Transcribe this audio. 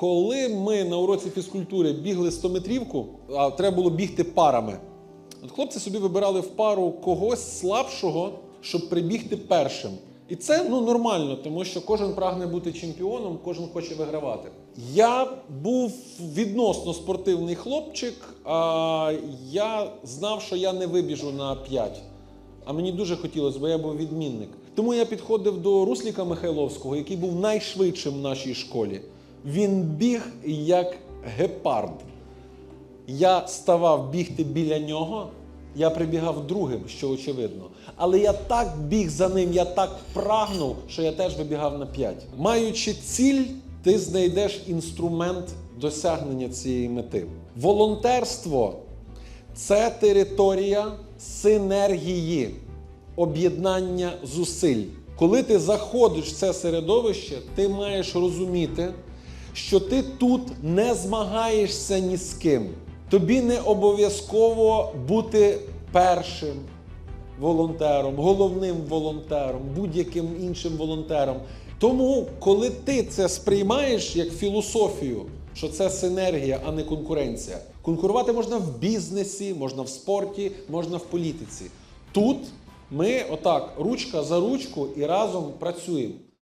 коли ми на уроці фізкультури бігли 100 метрівку, а треба було бігти парами. От хлопці собі вибирали в пару когось слабшого, щоб прибігти першим. І це ну нормально, тому що кожен прагне бути чемпіоном, кожен хоче вигравати. Я був відносно спортивний хлопчик, а я знав, що я не вибіжу на 5. А мені дуже хотілося, бо я був відмінник. Тому я підходив до Русліка Михайловського, який був найшвидшим в нашій школі. Він біг як гепард. Я ставав бігти біля нього, я прибігав другим, що очевидно. Але я так біг за ним, я так прагнув, що я теж вибігав на 5. Маючи ціль, ти знайдеш інструмент досягнення цієї мети. Волонтерство це територія синергії, об'єднання зусиль. Коли ти заходиш в це середовище, ти маєш розуміти, що ти тут не змагаєшся ні з ким. Тобі не обов'язково бути першим волонтером, головним волонтером, будь-яким іншим волонтером. Тому, коли ти це сприймаєш як філософію, що це синергія, а не конкуренція. Конкурувати можна в бізнесі, можна в спорті, можна в політиці. Тут ми отак, ручка за ручку і разом працюємо.